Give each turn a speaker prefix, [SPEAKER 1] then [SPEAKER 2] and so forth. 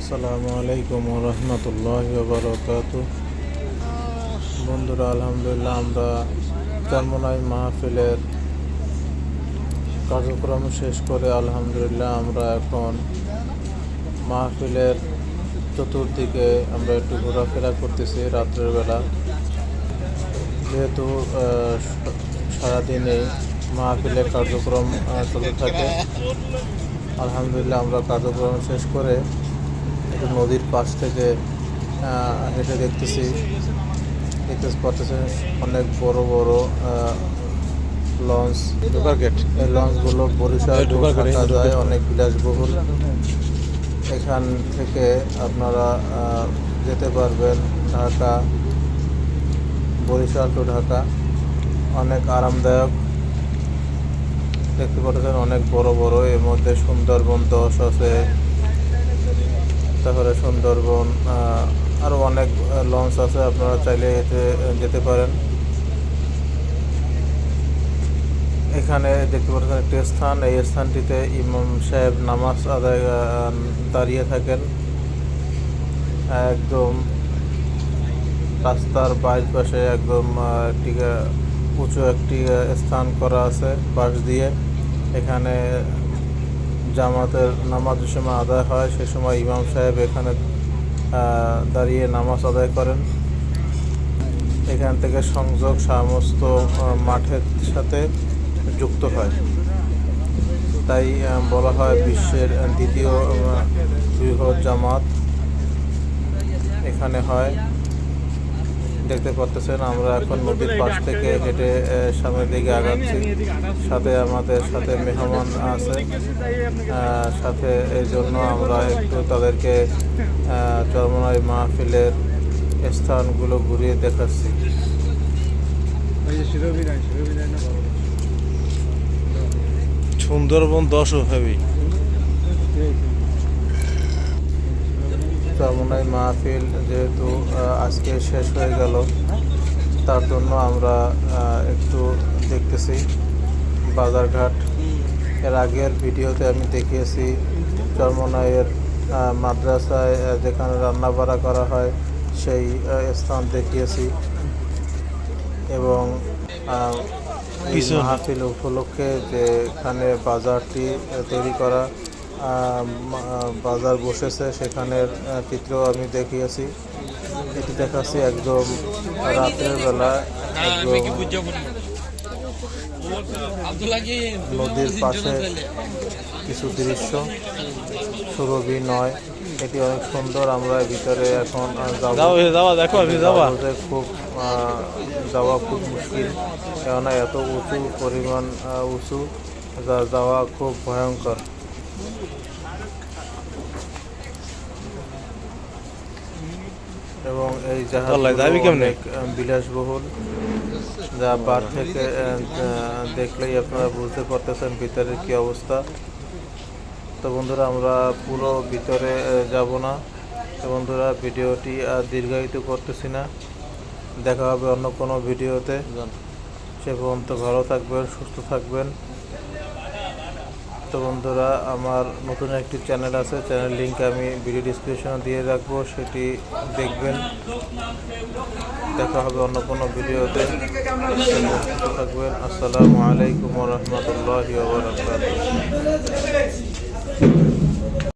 [SPEAKER 1] আসসালামু আলাইকুম রহমতুল্লাহ বারকাত বন্ধুরা, আলহামদুলিল্লাহ, আমরা চরমনাই মাহফিলের কার্যক্রম শেষ করে আলহামদুলিল্লাহ আমরা এখন মাহফিলের চতুর্দিকে আমরা একটু ঘোরাফেরা করতেছি রাত্রের বেলা। যেহেতু সারাদিনে মাহফিলের কার্যক্রম চলে থাকে। আলহামদুলিল্লাহ আমরা কার্যক্রম শেষ করে নদীর পাশ থেকে হেঁটে দেখতেছি। দেখতে পারতেছেন অনেক বড় বড় লঞ্চ
[SPEAKER 2] ঢোকার গেট
[SPEAKER 1] এই লঞ্চগুলো বরিশাল
[SPEAKER 2] ঢোকার
[SPEAKER 1] যায়। অনেক বিলাসবহুল। এখান থেকে আপনারা যেতে পারবেন ঢাকা বরিশাল টু ঢাকা। অনেক আরামদায়ক। দেখতে পাচ্ছেন অনেক বড় বড় এর মধ্যে সুন্দরবন দশ আছে। তারপরে সুন্দরবন আহ, আরও অনেক লঞ্চ আছে আপনারা চাইলে এতে যেতে পারেন। এখানে দেখতে পাচ্ছেন একটি স্থান এই স্থানটিতে ইমাম সাহেব নামাজ আদায় দাঁড়িয়ে থাকেন। একদম রাস্তার বাইর পাশে একদম একটি উঁচু একটি স্থান করা আছে বাঁশ দিয়ে। এখানে জামাতের নামাজ সময় আদায় হয়, সে সময় ইমাম সাহেব এখানে দাঁড়িয়ে নামাজ আদায় করেন। এখান থেকে সংযোগ সমস্ত মাঠের সাথে যুক্ত হয়। তাই বলা হয় বিশ্বের দ্বিতীয় বৃহৎ জামাত এখানে হয়। দেখতে পাচ্ছেন আমরা এখন নদীর পাশ থেকে হেঁটে সামনের দিকে আগাচ্ছি। সাথে আমাদের সাথে মেহমান আছে সাথে এই জন্য আমরা একটু তাদেরকে চরমনাই মাহফিলের স্থানগুলো ঘুরিয়ে দেখাচ্ছি।
[SPEAKER 2] সুন্দরবন দশও হেভি
[SPEAKER 1] চরমনাই মাহফিল যেহেতু আজকে শেষ হয়ে গেল তার জন্য আমরা একটু দেখতেছি বাজারঘাট। এর আগের ভিডিওতে আমি দেখিয়েছি চরমনাইয়ের মাদ্রাসায় যেখানে রান্না বাড়া করা হয় সেই স্থান দেখিয়েছি। এবং মাহফিল উপলক্ষে যে এখানে বাজারটি তৈরি করা বাজার বসেছে সেখানের চিত্র আমি দেখিয়েছি। এটি দেখাচ্ছি একদম রাতের বেলা একদম নদীর পাশে কিছু দৃশ্য। সুরভি নয় এটি অনেক সুন্দর আমরা ভিতরে এখন খুব যাওয়া খুব মুশকিল কেননা এত উঁচু পরিমাণ উঁচু যা যাওয়া খুব ভয়ঙ্কর। এবং এই জাহাজ? বিলাসবহুল যা বার থেকে দেখলেই আপনারা বুঝতে পারতেছেন ভিতরের কি অবস্থা। তো বন্ধুরা আমরা পুরো ভিতরে যাব না। তো বন্ধুরা ভিডিওটি আর দীর্ঘায়িত করতেছি না। দেখা হবে অন্য কোনো ভিডিওতে। সে পর্যন্ত ভালো থাকবেন সুস্থ থাকবেন। তো বন্ধুরা, আমার নতুন একটি চ্যানেল আছে। চ্যানেল লিঙ্ক আমি ভিডিও ডিসক্রিপশনে দিয়ে রাখব, সেটি দেখবেন। দেখা হবে অন্য কোনো ভিডিওতে। থাকবেন। আসসালামু আলাইকুম রহমতুল্লাহ